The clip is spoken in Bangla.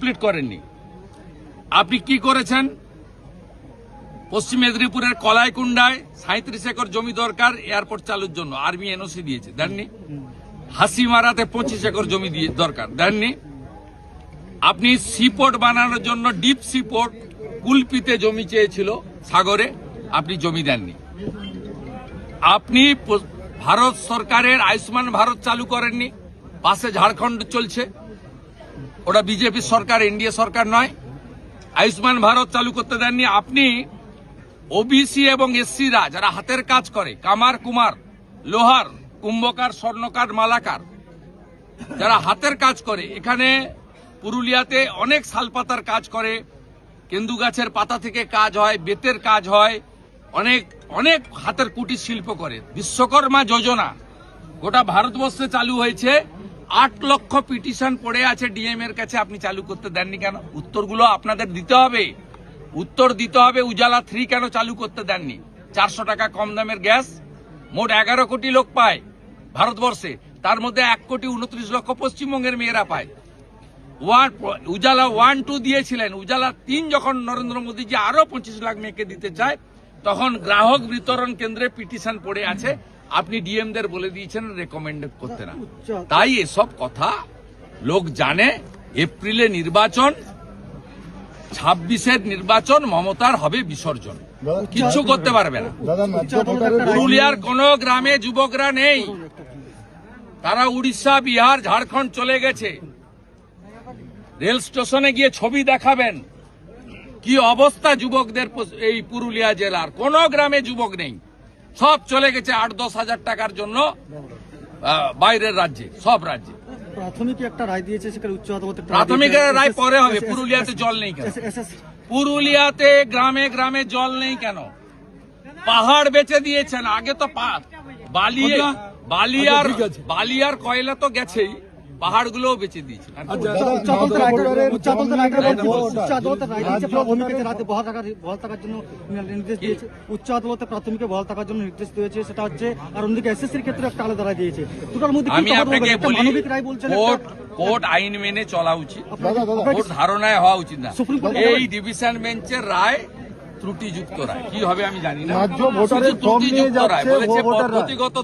কমপ্লিট করেননি। আপনি কি করেছেন? পশ্চিম মেদিনীপুরের কলাইকুণ্ডায় সাঁত্রিশ একর জমি দরকার এয়ারপোর্ট চালুর জন্য। আর্মি এনওসি দিয়েছে, দেননি? হাসিমারাতে পঁচিশ একর জমি দিয়ে দরকার, দেননি? আপনি সিপোর্ট বানানোর জন্য ডিপ সিপোর্ট কুলপিতে জমি চেয়েছিল সাগরে, আপনি জমি দেননি। আপনি ভারত সরকারের আয়ুষ্মান ভারত চালু করেননি পাশে ঝাড়খণ্ড চলছে ওটা বিজেপি সরকার, এনডিএ সরকার নয়। আয়ুষ্মান ভারত চালু করতে দেননি। আপনি ওবিসি এবং এসসিরা যারা হাতের কাজ করে, কামার কুমার, লোহার, কুম্ভকার, স্বর্ণকার, মালাকার, যারা হাতের কাজ করে, এখানে পুরুলিয়াতে অনেক শালপাতার কাজ করে, কেন্দু গাছের পাতা থেকে কাজ হয়, বেতের কাজ হয়, অনেক অনেক হাতের কুটির শিল্প করে। বিশ্বকর্মা যোজনা গোটা ভারতবর্ষে চালু হয়েছে। আট লক্ষ পিটিশন পড়ে আছে ডিএম এর কাছে, আপনি চালু করতে দেননি কেন? উত্তরগুলো আপনাদের দিতে হবে। উত্তর দিতে হবে, উজালা থ্রি কেন চালু করতে দেননি? চারশো টাকা কম দামের গ্যাস, মোট এগারো কোটি লোক পায় ভারতবর্ষে। তার মধ্যে এক কোটি উনত্রিশ লক্ষ পশ্চিমবঙ্গের মেয়েরা পায়। ওয়ান উজালা ওয়ান টু দিয়েছিলেন। উজালা তিন যখন নরেন্দ্র মোদীজি আরও পঁচিশ লাখ মেয়েকে দিতে চায়, তখন গ্রাহক বিতরণ কেন্দ্রে পিটিশন পড়ে আছে। আপনি ডিএমদের বলে দিয়েছেন রেকমেন্ড করতে না। তাই এসব কথা লোক জানে এপ্রিলে নির্বাচন ছাব্বিশের নির্বাচন মমতার হবে বিসর্জন। কিচ্ছু করতে পারবে না। পুরুলিয়ার কোন গ্রামে যুবকরা নেই। তারা উড়িষ্যা বিহার ঝাড়খণ্ড চলে গেছে। রেল স্টেশনে গিয়ে ছবি দেখাবেন। কি অবস্থা যুবকদের এই পুরুলিয়া জেলার? কোন গ্রামে যুবক নেই। সব চলে গেছে আট দশ হাজার টাকার জন্য বাইরের রাজ্যে সব রাজ্যে। প্রাথমিক একটা রায় দিয়েছে সেখানে উচ্চ আদালত প্রাথমিক রায় পরে হবে পুরুলিয়াতে জল নেই কেন? পুরুলিয়াতে গ্রামে গ্রামে জল নেই কেন? পাহাড় বেচে দিয়েছেন আগে তো বালি বালি আর বালি আর কয়লা তো গেছেই। পাহাড়গুলোও বেচে উচ্চ রায় দিয়েছে রাজ্য প্রাথমিকে ভোটারের- রাতে বহাল টাকার বহাল টাকার জন্য নির্দেশ দিয়েছে। উচ্চ আদালতে প্রাথমিকে বহাল টাকার জন্য নির্দেশ দিয়েছে। সেটা হচ্ছে আর অন্যদিকে এসএসসির ক্ষেত্রে একটা আলাদা রায় দিয়েছে। দুটোর মধ্যে আমি আপনাকে বলি মানবিক রায় বলছেন একটা- কোর্ট কোর্ট আইন মেনে চলা উচিত। কোর্ট ধারণায় হওয়া উচিত না। এই ডিভিশন বেঞ্চের রায় ত্রুটিযুক্ত রায়। কি হবে আমি জানি না। ত্রুটিযুক্ত রায়। বলেছে পদ্ধতিগত